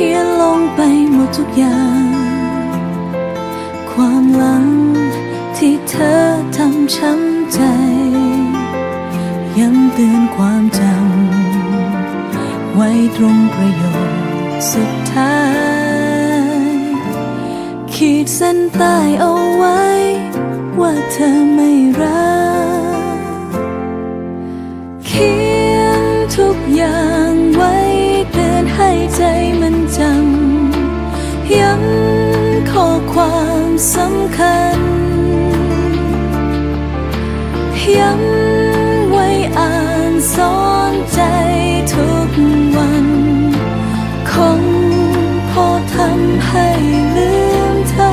ขียนลงไปหมดทุกอย่าง ความหลังที่เธอทำช้ำใจ ย้ำเตือนความจำไว้ตรงประโยคสุดท้าย ขีดเส้นใต้เอาไว้ ว่าเธอไม่รัก ย้ำข้อความสำคัญ ย้ำไว้อ่านสอนใจทุกวัน คงพอทำให้ลืมเธอ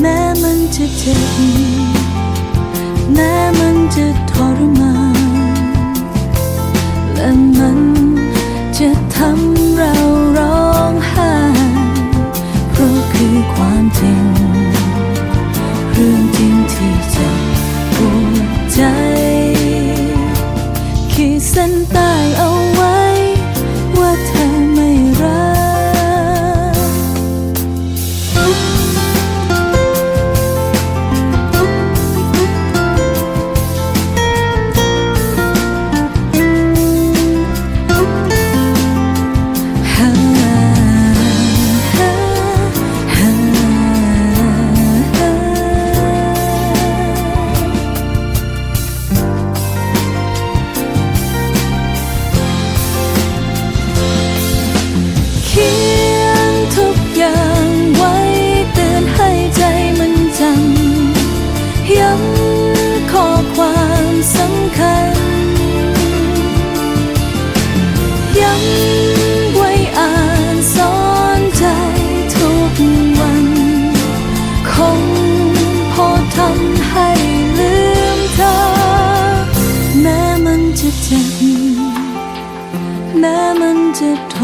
แม้มันจะเจ็บ แม้มันจะทรมานและมัน ขีดเ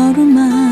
จะท